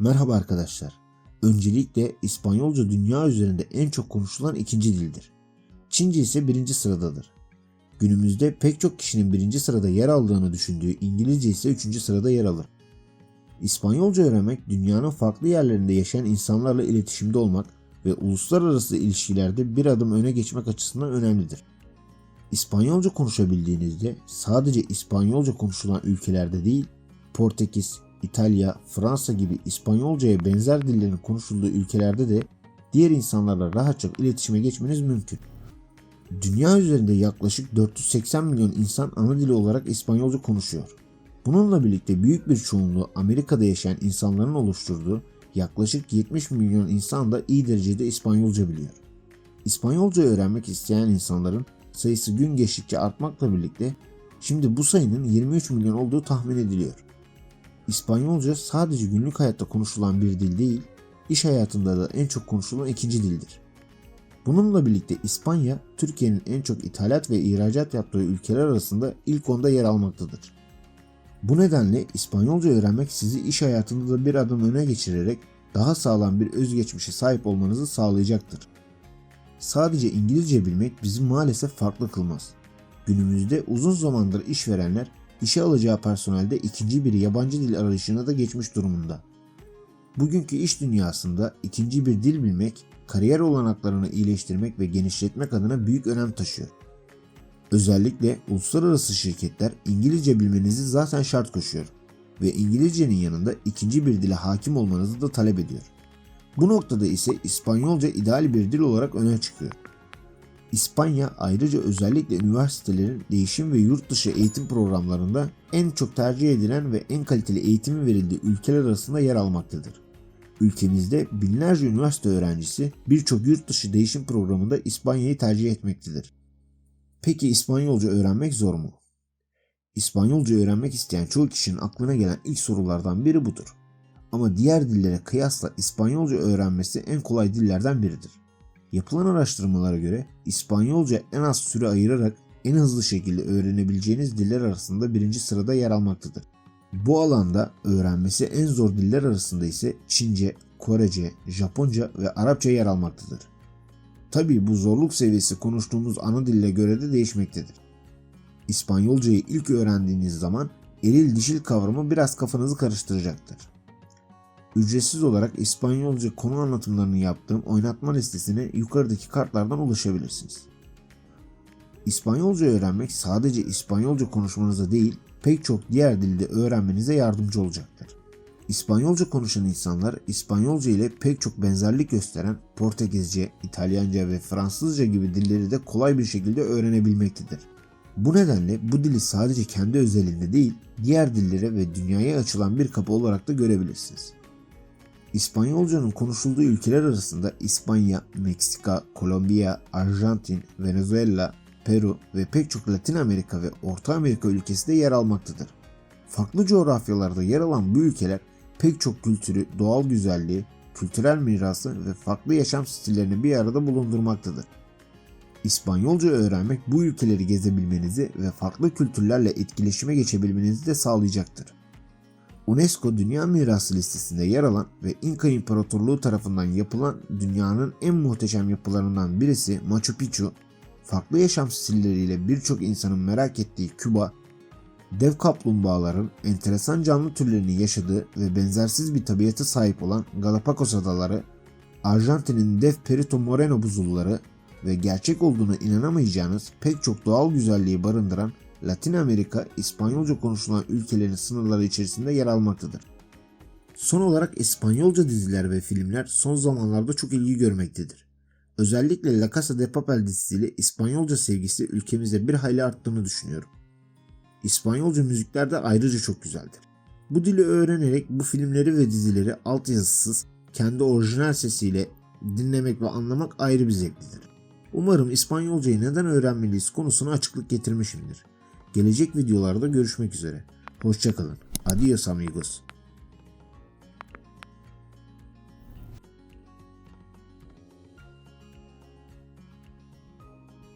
Merhaba arkadaşlar. Öncelikle İspanyolca dünya üzerinde en çok konuşulan ikinci dildir. Çince ise birinci sıradadır. Günümüzde pek çok kişinin birinci sırada yer aldığını düşündüğü İngilizce ise üçüncü sırada yer alır. İspanyolca öğrenmek dünyanın farklı yerlerinde yaşayan insanlarla iletişimde olmak ve uluslararası ilişkilerde bir adım öne geçmek açısından önemlidir. İspanyolca konuşabildiğinizde sadece İspanyolca konuşulan ülkelerde değil, Portekiz, İtalya, Fransa gibi İspanyolcaya benzer dillerin konuşulduğu ülkelerde de diğer insanlarla rahatça iletişime geçmeniz mümkün. Dünya üzerinde yaklaşık 480 milyon insan ana dili olarak İspanyolca konuşuyor. Bununla birlikte büyük bir çoğunluğu Amerika'da yaşayan insanların oluşturduğu yaklaşık 70 milyon insan da iyi derecede İspanyolca biliyor. İspanyolca öğrenmek isteyen insanların sayısı gün geçtikçe artmakla birlikte şimdi bu sayının 23 milyon olduğu tahmin ediliyor. İspanyolca sadece günlük hayatta konuşulan bir dil değil, iş hayatında da en çok konuşulan ikinci dildir. Bununla birlikte İspanya, Türkiye'nin en çok ithalat ve ihracat yaptığı ülkeler arasında ilk onda yer almaktadır. Bu nedenle İspanyolca öğrenmek sizi iş hayatında da bir adım öne geçirerek daha sağlam bir özgeçmişe sahip olmanızı sağlayacaktır. Sadece İngilizce bilmek bizi maalesef farklı kılmaz. Günümüzde uzun zamandır işverenler işe alacağı personelde ikinci bir yabancı dil arayışına da geçmiş durumunda. Bugünkü iş dünyasında ikinci bir dil bilmek, kariyer olanaklarını iyileştirmek ve genişletmek adına büyük önem taşıyor. Özellikle uluslararası şirketler İngilizce bilmenizi zaten şart koşuyor ve İngilizcenin yanında ikinci bir dile hakim olmanızı da talep ediyor. Bu noktada ise İspanyolca ideal bir dil olarak öne çıkıyor. İspanya ayrıca özellikle üniversitelerin değişim ve yurt dışı eğitim programlarında en çok tercih edilen ve en kaliteli eğitimin verildiği ülkeler arasında yer almaktadır. Ülkemizde binlerce üniversite öğrencisi birçok yurt dışı değişim programında İspanya'yı tercih etmektedir. Peki İspanyolca öğrenmek zor mu? İspanyolca öğrenmek isteyen çoğu kişinin aklına gelen ilk sorulardan biri budur. Ama diğer dillere kıyasla İspanyolca öğrenmesi en kolay dillerden biridir. Yapılan araştırmalara göre İspanyolca en az süre ayırarak en hızlı şekilde öğrenebileceğiniz diller arasında birinci sırada yer almaktadır. Bu alanda öğrenmesi en zor diller arasında ise Çince, Korece, Japonca ve Arapça yer almaktadır. Tabi bu zorluk seviyesi konuştuğumuz ana dille göre de değişmektedir. İspanyolcayı ilk öğrendiğiniz zaman eril dişil kavramı biraz kafanızı karıştıracaktır. Ücretsiz olarak İspanyolca konu anlatımlarını yaptığım oynatma listesine yukarıdaki kartlardan ulaşabilirsiniz. İspanyolca öğrenmek sadece İspanyolca konuşmanıza değil, pek çok diğer dilde öğrenmenize yardımcı olacaktır. İspanyolca konuşan insanlar İspanyolca ile pek çok benzerlik gösteren Portekizce, İtalyanca ve Fransızca gibi dilleri de kolay bir şekilde öğrenebilmektedir. Bu nedenle bu dili sadece kendi özelinde değil, diğer dillere ve dünyaya açılan bir kapı olarak da görebilirsiniz. İspanyolcanın konuşulduğu ülkeler arasında İspanya, Meksika, Kolombiya, Arjantin, Venezuela, Peru ve pek çok Latin Amerika ve Orta Amerika ülkesi de yer almaktadır. Farklı coğrafyalarda yer alan bu ülkeler pek çok kültürü, doğal güzelliği, kültürel mirası ve farklı yaşam stillerini bir arada bulundurmaktadır. İspanyolca öğrenmek bu ülkeleri gezebilmenizi ve farklı kültürlerle etkileşime geçebilmenizi de sağlayacaktır. UNESCO Dünya Mirası listesinde yer alan ve İnka İmparatorluğu tarafından yapılan dünyanın en muhteşem yapılarından birisi Machu Picchu, farklı yaşam stilleriyle birçok insanın merak ettiği Küba, dev kaplumbağaların enteresan canlı türlerinin yaşadığı ve benzersiz bir tabiata sahip olan Galapagos Adaları, Arjantin'in dev Perito Moreno buzulları ve gerçek olduğuna inanamayacağınız pek çok doğal güzelliği barındıran Latin Amerika İspanyolca konuşulan ülkelerin sınırları içerisinde yer almaktadır. Son olarak İspanyolca diziler ve filmler son zamanlarda çok ilgi görmektedir. Özellikle La Casa de Papel dizisiyle İspanyolca sevgisi ülkemizde bir hayli arttığını düşünüyorum. İspanyolca müzikler de ayrıca çok güzeldir. Bu dili öğrenerek bu filmleri ve dizileri altyazısız, kendi orijinal sesiyle dinlemek ve anlamak ayrı bir zevklidir. Umarım İspanyolcayı neden öğrenmeliyiz konusuna açıklık getirmişimdir. Gelecek videolarda görüşmek üzere. Hoşçakalın. Adios amigos.